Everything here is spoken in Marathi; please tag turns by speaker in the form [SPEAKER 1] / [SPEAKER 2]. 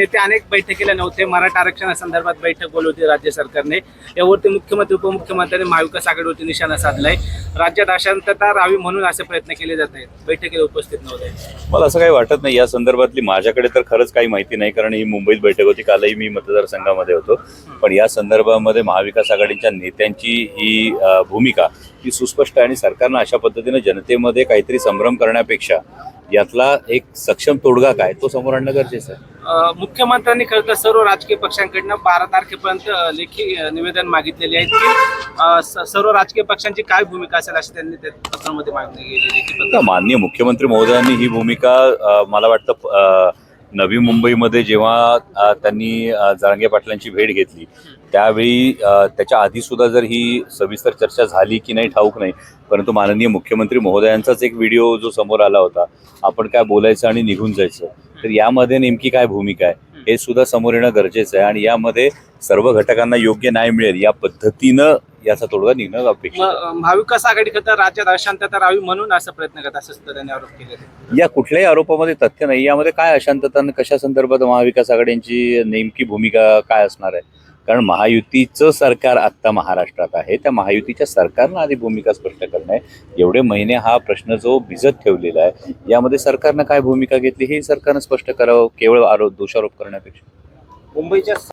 [SPEAKER 1] नेते अनेक बैठकीला नव्हते. मराठा आरक्षणासंदर्भात बैठक बोलवली राज्य सरकारने. यावरती मुख्यमंत्री उपमुख्यमंत्र्यांनी महाविकास आघाडीवरती निशाणा साधलाय. राज्यात अशांतता राहावी म्हणून असे प्रयत्न केले जात आहेत. बैठकीला उपस्थित नव्हते.
[SPEAKER 2] मला असं काही वाटत नाही. या संदर्भातली माझ्याकडे तर खरंच काही माहिती नाही कारण ही मुंबईत बैठक होती. कालही मी मतदारसंघामध्ये होतो. पण या संदर्भामध्ये महाविकास आघाडीच्या नेत्यांची ही भूमिका ही सुस्पष्ट आहे आणि सरकारनं अशा पद्धतीनं जनतेमध्ये काहीतरी संभ्रम करण्यापेक्षा यातला एक सक्षम तोडगा काय? तो समोर आणणं गरजेचं आहे.
[SPEAKER 1] मुख्यमंत्र्यांनी खरं तर सर्व राजकीय पक्षांकडनं बारा तारखेपर्यंत लेखी निवेदन मागितलेले आहेत की सर्व राजकीय पक्षांची काय भूमिका असेल अशी त्यांनी त्या पत्रामध्ये मागणी केलेली
[SPEAKER 2] माननीय मुख्यमंत्री महोदयांनी ही भूमिका मला वाटतं नवी मुंबईमध्ये जेव्हा त्यांनी अ, जरांगे पाटलांची भेट घेतली त्यावेळी त्याच्या आधी सुद्धा जर ही सविस्तर चर्चा झाली की नाही ठाऊक नाही परंतु माननीय मुख्यमंत्री महोदयांचाच एक व्हिडिओ जो समोर आला होता आपण काय बोलायचं आणि निघून जायचं तर यामध्ये नेमकी काय भूमिका आहे? हे सुद्धा समोर येणं गरजेचं आहे आणि यामध्ये सर्व घटकांना योग्य न्याय मिळेल या पद्धतीनं याचा तोडगा निघणं अपेक्षित आहे.
[SPEAKER 1] महाविकास आघाडी खरं तर राज्यात अशांतता राहावी म्हणून असं प्रयत्न करत असं त्यांनी आरोप केले
[SPEAKER 2] या कुठल्याही आरोपामध्ये तथ्य नाही. यामध्ये काय अशांतता आणि कशा संदर्भात महाविकास आघाडींची नेमकी भूमिका काय असणार आहे? कारण महायुतीचं सरकार आत्ता महाराष्ट्रात आहे. त्या महायुतीच्या सरकारनं आधी भूमिका स्पष्ट करणं आहे. एवढे महिने हा प्रश्न जो भिजत ठेवलेला आहे यामध्ये सरकारनं काय भूमिका घेतली हे सरकारनं स्पष्ट करावं केवळ आरोप दोषारोप करण्यापेक्षा?
[SPEAKER 1] मुंबईच्या